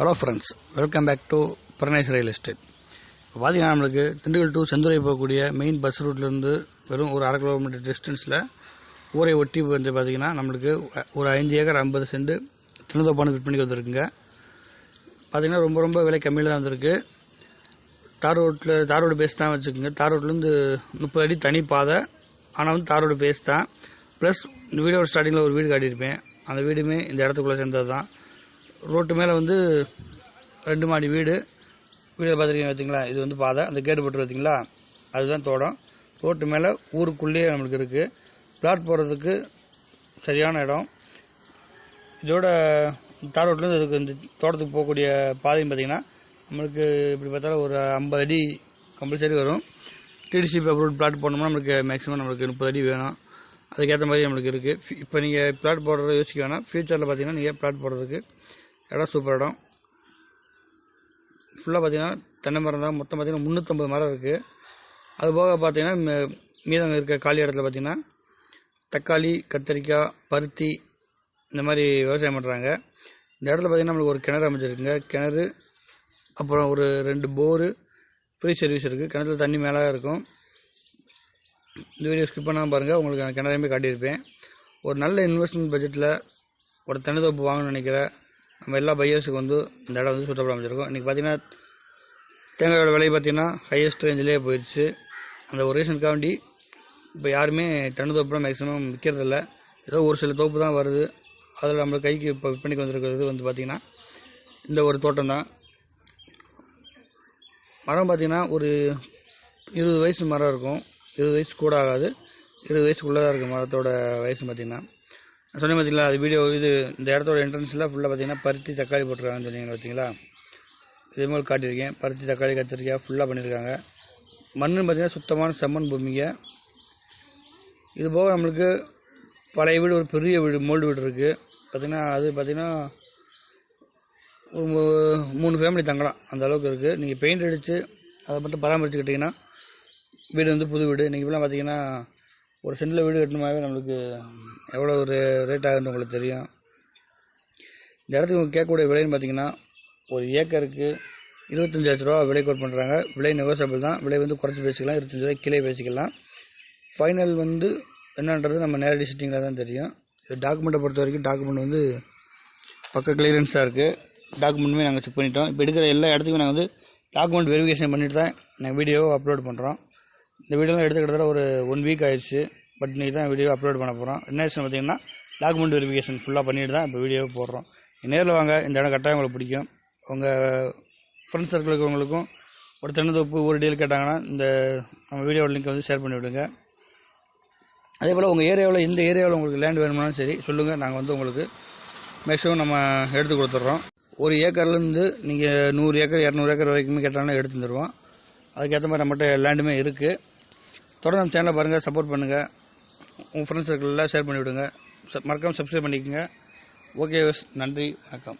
Hello friends welcome back to Paranesh real estate இப்போ பார்த்தீங்கன்னா நம்மளுக்கு திண்டுக்கல் டு செந்துறை போகக்கூடிய மெயின் பஸ் ரூட்லேருந்து வெறும் ஒரு அரை கிலோமீட்டர் டிஸ்டன்ஸில் ஊரை ஒட்டி வந்து பார்த்தீங்கன்னா நம்மளுக்கு ஒரு அஞ்சு ஏக்கர் ஐம்பது சென்ட் திருந்தோப்பானு விற்பனைக்கு வந்திருக்குங்க. பார்த்தீங்கன்னா ரொம்ப ரொம்ப விலை கம்மியில் தான் வந்திருக்கு. தார் ரோட்டில் தார் ரோடு பேஸ் தான் வச்சுக்கோங்க. தார் ரோட்லேருந்து முப்பது அடி தனி பாதை. ஆனால் வந்து தார் ரோடு பேஸ் தான். ப்ளஸ் இந்த வீடியோட ஸ்டார்டிங்கில் ஒரு வீடு காட்டியிருப்பேன். அந்த வீடுமே இந்த இடத்துக்குள்ளே சேர்ந்தது தான் ரோட்டு மேலே வந்து ரெண்டு மாடி வீடு. வீடியோ பார்த்துருக்கீங்க பார்த்தீங்களா இது வந்து பாதை. அந்த கேட்டு போட்டு பார்த்தீங்களா அதுதான் தோட்டம் ரோட்டு மேலே ஊருக்குள்ளேயே நம்மளுக்கு இருக்குது பிளாட் போகிறதுக்கு சரியான இடம். இதோட தார் ரோட்லேருந்து அதுக்கு இந்த தோட்டத்துக்கு போகக்கூடிய பாதையும் பார்த்தீங்கன்னா நம்மளுக்கு இப்படி பார்த்தாலும் ஒரு ஐம்பது அடி கம்பல்சரி வரும். டிடிசி அப்ரூவ் பிளாட் போடணும்னா நம்மளுக்கு மேக்ஸிமம் நம்மளுக்கு முப்பது அடி வேணும். அதுக்கேற்ற மாதிரி நம்மளுக்கு இருக்குது இப்போ நீங்கள் பிளாட் போடுறத யோசிக்க வேணாம். ஃப்யூச்சரில் பார்த்தீங்கன்னா நீங்கள் பிளாட் போடுறதுக்கு இடம் சூப்பர் இடம். ஃபுல்லாக பார்த்தீங்கன்னா தென்னை மரம் தான். மொத்தம் பார்த்தீங்கன்னா முந்நூற்றம்பது மரம் இருக்குது அது போக பார்த்தீங்கன்னா மீ- மீதம் இருக்க காலி இடத்துல பார்த்தீங்கன்னா தக்காளி கத்திரிக்காய் பருத்தி இந்த மாதிரி விவசாயம் பண்ணுறாங்க இந்த இடத்துல பார்த்தீங்கன்னா நம்மளுக்கு ஒரு கிணறு அமைச்சிருக்குங்க கிணறு அப்புறம் ஒரு ரெண்டு போரு ஃப்ரீ சர்வீஸ் இருக்குது கிணத்துல தண்ணி மேலே இருக்கும். இந்த வீடியோ ஸ்கிப் பண்ணாமல் பாருங்கள் உங்களுக்கு நான் கிணறையுமே காட்டியிருப்பேன். ஒரு நல்ல இன்வெஸ்ட்மெண்ட் பட்ஜெட்டில் ஒரு தனித்தோப்பு வாங்கணும்னு நினைக்கிற நம்ம எல்லா பையர்ஸுக்கு வந்து இந்த இடம் வந்து சுத்தப்பட அமைச்சிருக்கோம் இன்றைக்கி பார்த்தீங்கன்னா தேங்காயோட விலை பார்த்திங்கன்னா ஹையஸ்ட் ரேஞ்சிலே போயிடுச்சு. அந்த ஒரு ரீசனுக்காண்டி இப்போ யாருமே தென்னந்தோப்புலாம் மேக்ஸிமம் விற்கிறதில்ல ஏதோ ஒரு சில தோப்பு தான் வருது. அதில் நம்ம கைக்கு இப்போ விற்பனைக்கு வந்திருக்கிறது வந்து பார்த்திங்கன்னா இந்த ஒரு தோட்டம் தான். மரம் பார்த்தீங்கன்னா ஒரு இருபது வயசு மரம் இருக்கும். இருபது வயசு கூட ஆகாது. இருபது வயசுக்குள்ளே தான் இருக்குது மரத்தோட வயசு பார்த்திங்கன்னா சொன்னேன் பார்த்தீங்களா அது வீடியோ இது இந்த இடத்தோட என்ட்ரன்ஸில் ஃபுல்லாக பார்த்தீங்கன்னா பருத்தி தக்காளி போட்டிருக்காங்கன்னு சொன்னீங்க பார்த்தீங்களா இதே மாதிரி காட்டியிருக்கேன். பருத்தி தக்காளி கத்திரிக்காய் ஃபுல்லாக பண்ணியிருக்காங்க. மண்ணுன்னு பார்த்தீங்கன்னா சுத்தமான செம்மண் பூமிங்க. இது போக நம்மளுக்கு பழைய வீடு ஒரு பெரிய வீடு மோல்டு வீடு இருக்குது பார்த்தீங்கன்னா அது பார்த்தீங்கன்னா ஒரு மூணு ஃபேமிலி தங்கலாம். அந்த அளவுக்கு இருக்குது நீங்கள் பெயிண்ட் அடித்து அதை மட்டும் பராமரிச்சுக்கிட்டிங்கன்னா வீடு வந்து புது வீடு. நீங்கள் இப்பெல்லாம் பார்த்தீங்கன்னா ஒரு சென்டில் வீடு கட்டணுமாவே நம்மளுக்கு எவ்வளோ ஒரு ரேட் ஆகுதுன்னு உங்களுக்கு தெரியும். இந்த இடத்துக்கு கேட்கக்கூடிய விலைன்னு பார்த்தீங்கன்னா ஒரு ஏக்கருக்கு இருபத்தஞ்சாயிரம் ரூபா விலை கோட் பண்ணுறாங்க விலை நெகோசியபிள் தான். விலை வந்து குறைச்சி பேசிக்கலாம் இருபத்தஞ்சி ரூபாய் கீழே பேசிக்கலாம். ஃபைனல் வந்து என்னன்றது நம்ம நேரடி சிட்டிங்கில் தான் தெரியும். டாக்குமெண்ட்டை பொறுத்த வரைக்கும் டாக்குமெண்ட் வந்து பக்க கிளியரன்ஸாக இருக்குது டாக்குமெண்ட்டுமே நாங்கள் செக் பண்ணிட்டோம். இப்போ எடுக்கிற எல்லா இடத்துக்குமே நாங்கள் வந்து டாக்குமெண்ட் வெரிஃபிகேஷன் பண்ணிட்டு தான் நாங்கள் வீடியோவை அப்லோட் பண்ணுறோம் இந்த வீடியோலாம் எடுத்துக்கிட்டதால் ஒரு ஒன் வீக் ஆயிடுச்சு. பட் இன்றைக்கி தான் வீடியோ அப்லோட் பண்ண போகிறோம் என்ன விஷயம் பார்த்தீங்கன்னா டாக்குமெண்ட் வெரிஃபிகேஷன் ஃபுல்லாக பண்ணிட்டு தான் இப்போ வீடியோவை போடுறோம். நேரில் வாங்க இந்த இடம் கட்டாயம் உங்களுக்கு பிடிக்கும். உங்கள் ஃப்ரெண்ட்ஸ் சர்க்கிள் இருக்கிறவங்களுக்கும் ஒரு தென்னந்தோப்பு ஒரு டீல் கேட்டாங்கன்னா இந்த நம்ம வீடியோட லிங்க் வந்து ஷேர் பண்ணி விடுங்க. அதே போல் உங்கள் ஏரியாவில் இந்த ஏரியாவில் உங்களுக்கு லேண்ட் வேணும்னாலும் சரி சொல்லுங்கள் நாங்கள் வந்து உங்களுக்கு மேக்ஸிமம் நம்ம எடுத்து கொடுத்துட்றோம். ஒரு ஏக்கர்லேருந்து நீங்கள் நூறு ஏக்கர் இரநூறு ஏக்கர் வரைக்குமே கேட்டாலும் எடுத்து தந்துடுவோம் அதுக்கேற்ற மாதிரி நம்மகிட்ட லேண்டுமே இருக்குது தொடர்ந்து நம்ம சேனலை பாருங்கள் சப்போர்ட் பண்ணுங்கள் உங்கள் ஃப்ரெண்ட்ஸ் சர்க்கிளில் ஷேர் பண்ணி விடுங்க சப்- சப்ஸ்கிரைப் பண்ணிக்கோங்க. ஓகே நன்றி வணக்கம்.